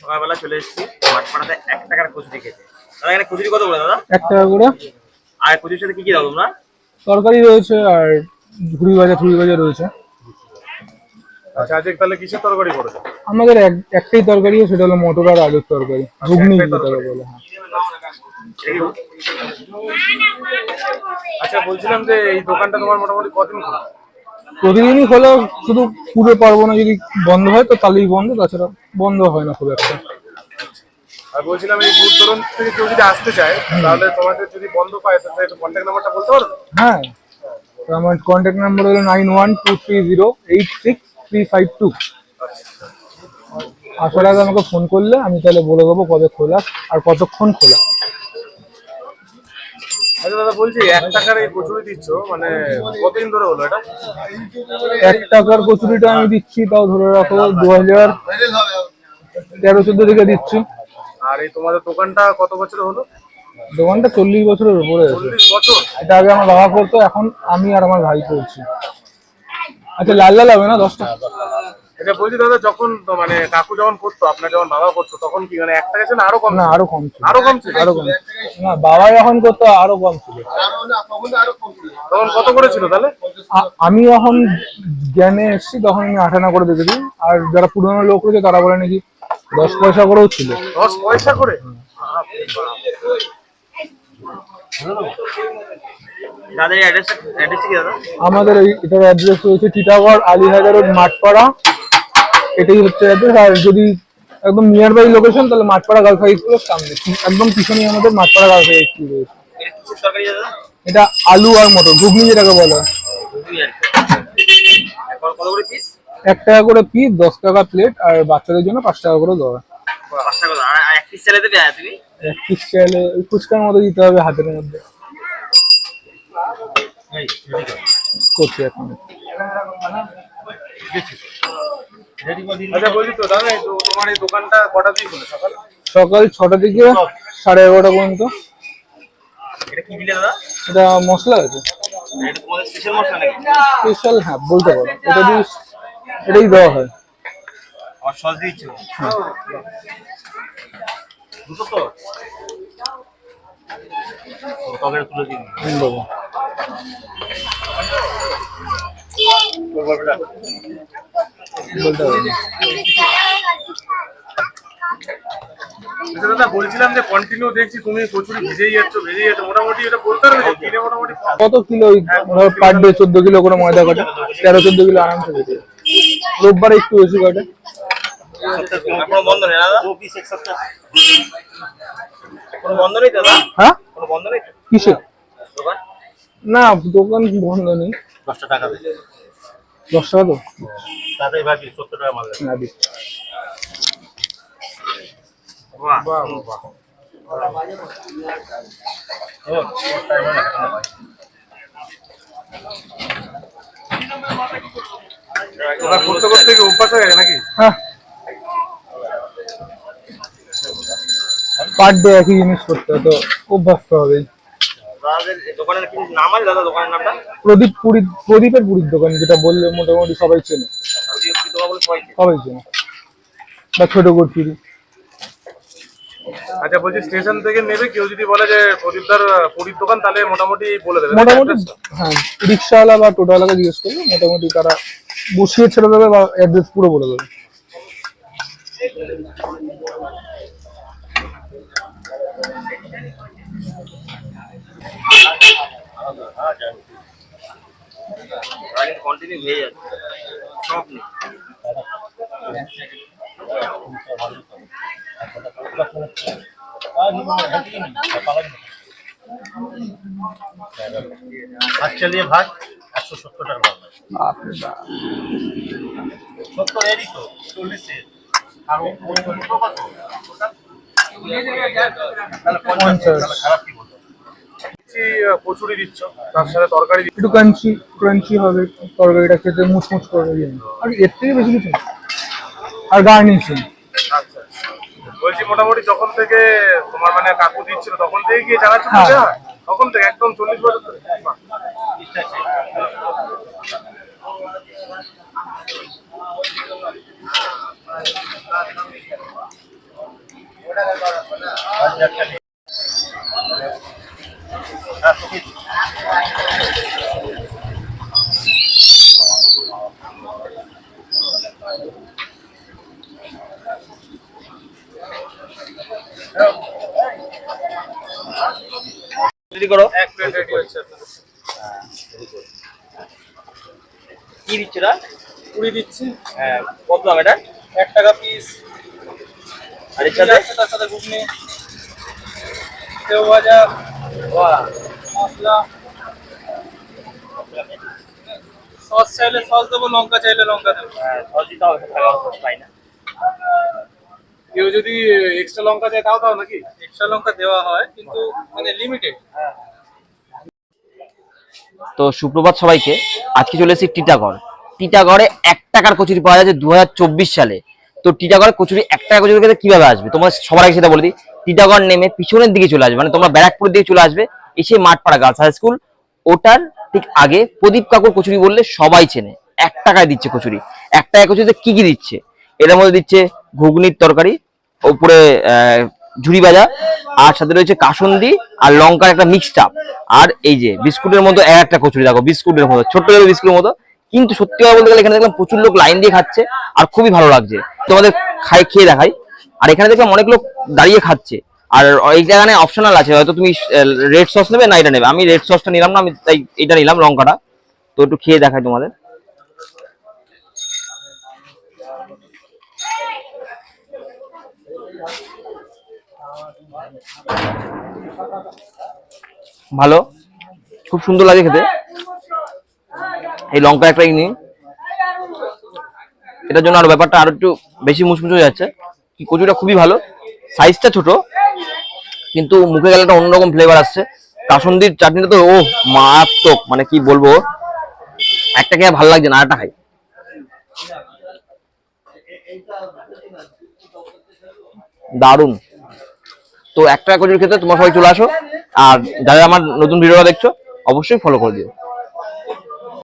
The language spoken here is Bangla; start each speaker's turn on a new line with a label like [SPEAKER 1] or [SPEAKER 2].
[SPEAKER 1] সকালবেলা চলে এসেছি মাঠপাড়াতে এক টাকার কচুরি খেতে। দাদা এখানে কচুরি কত করে দাদা?
[SPEAKER 2] এক টাকা করে।
[SPEAKER 1] আর কচুরির সাথে কি কি দাও তোমরা?
[SPEAKER 2] তরকারি রয়েছে আর ঝুড়ি ভাজা ঝুড়ি ভাজা রয়েছে।
[SPEAKER 3] আচ্ছা আজকে তাহলে কিসের তরকারি করেছ?
[SPEAKER 2] আমাদের এক- একটাই তরকারি সেটা হলো মটর আর আলুর তরকারি। ঘুগনি
[SPEAKER 3] একটাই
[SPEAKER 2] বলে হ্যাঁ।
[SPEAKER 3] আচ্ছা বলছিলাম যে এই দোকানটা তোমার মোটামুটি কদিন খোলা?
[SPEAKER 2] প্রতিদিনই খোলা শুধু পুরো পারব না যদি বন্ধ হয় তো তাহলেই বন্ধ তাছাড়া বন্ধ হয় না খুব একটা।
[SPEAKER 3] আর বলছিলাম এই দূর দূরান্ত থেকে কেউ যদি আসতে চায় তাহলে তোমাদের যদি বন্ধ পায় তাহলে কন্ট্যাক্ট নাম্বারটা বলতে পারবে
[SPEAKER 2] হ্যাঁ আমার কন্ট্যাক্ট নাম্বার হলো nine one two three zero eight six three five two আসার আগে আমাকে ফোন করলে আমি তাহলে বলে দেবো কবে খোলা আর কতক্ষণ খোলা।
[SPEAKER 3] আচ্ছা দাদা বলছি এক টাকার এই কচুরি দিচ্ছ মানে কতদিন ধরে হলো এটা?
[SPEAKER 2] এক টাকার কচুরিটা আমি দিচ্ছি তাও ধরে রাখো দু হাজার তেরো চোদ্দ থেকে দিচ্ছি।
[SPEAKER 3] আর এই তোমাদের দোকানটা কত বছর হলো?
[SPEAKER 2] দোকানটা চল্লিশ বছরের উপরে
[SPEAKER 3] বছর?
[SPEAKER 2] এটা আগে আমার বাবা করতো এখন আমি আর আমার ভাই করছি। আচ্ছা লাল লাল হবে না দশটা?
[SPEAKER 3] এটা বলছি দাদা যখন মানে কাকু যখন করতো আপনার যখন বাবা করতো তখন কি মানে এক টাকা ছিল আরও কম?
[SPEAKER 2] না? আরও কম ছিল।
[SPEAKER 3] আরও কম ছিল?
[SPEAKER 2] আরও কম। না বাবা যখন করতো আরও কম ছিল।
[SPEAKER 3] তখন কত করে ছিল তাহলে?
[SPEAKER 2] আমি যখন জ্ঞানে এসেছি তখন আমি আঠানা করে দেখেছি। আর যারা পুরোনো লোক রয়েছে তারা বলে নাকি দশ পয়সা করেও ছিল।
[SPEAKER 3] দশ পয়সা করে?
[SPEAKER 1] দাদার অ্যাড্রেস অ্যাড্রেস কি দাদা?
[SPEAKER 2] আমাদের এই এটার অ্যাড্রেস রয়েছে টিটাগড় আলিহাজার রোড মাঠপাড়া। এটাই হচ্ছে অ্যাড্রেস আর যদি একদম নিয়ার বাই লোকেশন তাহলে মাঠপাড়া গার্লস হাই স্কুলের সামনে। একদম পিছনেই আমাদের মাঠপাড়া গার্লস হাই স্কুল রয়েছে।
[SPEAKER 1] এটা
[SPEAKER 2] আলু আর মটর ঘুগনি যেটাকে বলা। এক টাকা করে পিস দশ টাকা প্লেট আর বাচ্চাদের জন্য পাঁচ টাকা করে দেওয়া
[SPEAKER 1] এক পিস চাইলে
[SPEAKER 2] ওই ফুচকার মতো দিতে হবে হাতের মধ্যে। করছি এখন।
[SPEAKER 3] আচ্ছা বলছি তো দাদা তোমার এই দোকানটা কটা দিয়ে খোলে সকাল?
[SPEAKER 2] সকাল ছটা থেকে সাড়ে এগারোটা পর্যন্ত।
[SPEAKER 1] এটা কি দিলে দাদা?
[SPEAKER 2] এটা মশলা আছে।
[SPEAKER 1] স্পেশাল মশলা নাকি?
[SPEAKER 2] স্পেশাল হ্যাঁ বলতে পারো। এটা দিয়ে এটাই দেওয়া হয়।
[SPEAKER 1] আমার সস দিচ্ছ দুটো তো? তবে তুলে দিন।
[SPEAKER 2] আমি দেবো বলতে পারব না।
[SPEAKER 3] আচ্ছা দাদা বলছিলাম যে কন্টিনিউ দেখছি তুমি কচুরি ভিজেই যাচ্ছ ভেজেই যাচ্ছ মোটামুটি এটা বলতে পারবে যে দিনে মোটামুটি
[SPEAKER 2] কত কিলো পার ডে চোদ্দ কিলো করে ময়দা কাটে? তেরো চোদ্দ কিলো আরামসে কেটে। রোববারে একটু বেশি কাটে।
[SPEAKER 1] কোনো বন্ধ নেই কোনো বন্ধ নেই দাদা?
[SPEAKER 2] হ্যাঁ? কিসে? না দোকান বন্ধ নেই।
[SPEAKER 1] দশটা টাকা
[SPEAKER 2] দশ টাকা তো?
[SPEAKER 1] ভাবি সত্তর টাকা মাল
[SPEAKER 3] করতে অভ্যাস হয়ে গেছে নাকি?
[SPEAKER 2] হ্যাঁ। পার ডে একই জিনিস করতে হয় তো অভ্যাস তো হবেই
[SPEAKER 1] দাদাদের দোকানের কি নাম আছে দাদা দোকানের নামটা?
[SPEAKER 2] প্রদীপ পুরী প্রদীপের পুরীর দোকান যেটা বললে মোটামুটি সবাই চেনে।
[SPEAKER 1] সবাই চেনে।
[SPEAKER 2] সবাই চেনে। বা ছোট কুরচুরি
[SPEAKER 3] আচ্ছা বলছি স্টেশন থেকে নেবে কেউ যদি বলে যে প্রদীপদার পুরীর দোকান তাহলে মোটামুটি বলে দেবে।
[SPEAKER 2] মোটামুটি হ্যাঁ রিক্সাওয়ালা বা টোটোওয়ালাকে জিজ্ঞেস করলে মোটামুটি তারা বসিয়ে ছেড়ে দেবে বা অ্যাড্রেস পুরো বলে দেবে
[SPEAKER 1] ওরা কিন্তু কন্টিনিউ হয়ে যাচ্ছে সব নেই
[SPEAKER 4] একশো সত্তর টাকা। সত্তর এরই তো চল্লিশের আর খারাপ
[SPEAKER 3] দিচ্ছি কচুরি দিচ্ছ তার সাথে তরকারি
[SPEAKER 2] একটু ক্রাঞ্চি ক্রাঞ্চি হবে তরকারিটা খেতে মুচমুচ করে দিয়ে আর এর থেকে বেশি কিছু আর গার্নিশিং
[SPEAKER 3] আচ্ছা বলছি মোটামুটি যখন থেকে তোমার মানে কাকু দিচ্ছিল তখন থেকে গিয়ে জানাচ্ছ
[SPEAKER 2] হ্যাঁ।
[SPEAKER 3] তখন থেকে একদম চল্লিশ বছর ধরে
[SPEAKER 1] করো।
[SPEAKER 3] এক প্লেট রেডি হচ্ছে
[SPEAKER 1] কি দিচ্ছে না
[SPEAKER 3] পুরি দিচ্ছি।
[SPEAKER 1] হ্যাঁ কত দাম এটা?
[SPEAKER 3] এক টাকা পিস
[SPEAKER 1] আর এর সাথে
[SPEAKER 3] তার সাথে ঘুগনি। সেও ভাজা। সস চাইলে সস দেবো লঙ্কা চাইলে লঙ্কা দেবো।
[SPEAKER 1] হ্যাঁ সস দিতে হবে পাই না।
[SPEAKER 3] কেউ যদি এক্সট্রা লঙ্কা চায় তাও দাও নাকি? এক্সট্রা লঙ্কা দেওয়া হয় কিন্তু মানে লিমিটেড
[SPEAKER 5] তো সুপ্রভাত সবাইকে আজকে চলে এসেছি টিটাগড়। টিটাগড়ে এক টাকার কচুরি পাওয়া যাচ্ছে দু সালে। তো টিটাগড়ে কচুরি এক টাকা কচুরি খেতে কীভাবে আসবে? তোমার সবার আগে সেটা বলে দিই। টিটাগড় নেমে পিছনের দিকে চলে আসবে মানে তোমরা ব্যারাকপুরের দিকে চলে আসবে এসে মাঠপাড়া গার্লস হাই স্কুল ওটার ঠিক আগে প্রদীপ কাকুর কচুরি বললে সবাই চেনে এক টাকায় দিচ্ছে কচুরি এক টাকা কচুরিতে কি কি দিচ্ছে? এটার মধ্যে দিচ্ছে ঘুগনির তরকারি আহ, ঝুড়ি ভাজা আর সাথে রয়েছে কাসন্দি আর লঙ্কার একটা মিক্স চাপ আর এই যে বিস্কুটের মতো এক একটা কচুরি দেখো বিস্কুটের মতো ছোট্ট ছোট বিস্কুটের মতো কিন্তু সত্যি কথা বলতে গেলে এখানে দেখলাম প্রচুর লোক লাইন দিয়ে খাচ্ছে আর খুবই ভালো লাগছে। তোমাদের খাই খেয়ে দেখাই। আর এখানে দেখলাম অনেক লোক দাঁড়িয়ে খাচ্ছে। আর এইটা এখানে অপশনাল আছে, হয়তো তুমি রেড সস নেবে না এটা নেবে। আমি রেড সসটা নিলাম না, আমি তাই এটা নিলাম লঙ্কাটা। তো একটু খেয়ে দেখাই তোমাদের। ভালো? খুব সুন্দর লাগে খেতে। এই লঙ্কা একটা এটার জন্য আরও ব্যাপারটা আরও একটু বেশি মুচমুচ হয়ে যাচ্ছে। কচুটা খুবই ভালো। সাইজটা ছোট, কিন্তু মুখে গেলে একটা অন্যরকম ফ্লেভার আসছে। কাসন্দির চাটনিটা তো ও মারাত্মক মানে কি বলব? একটা খেয়ে ভালো লাগছে না, আরেকটা খাই। দারুণ তো একটা কচুর ক্ষেত্রে তোমার সবাই চলে আসো। আর যারা আমার নতুন ভিডিওটা দেখছ, অবশ্যই ফলো করে দিও।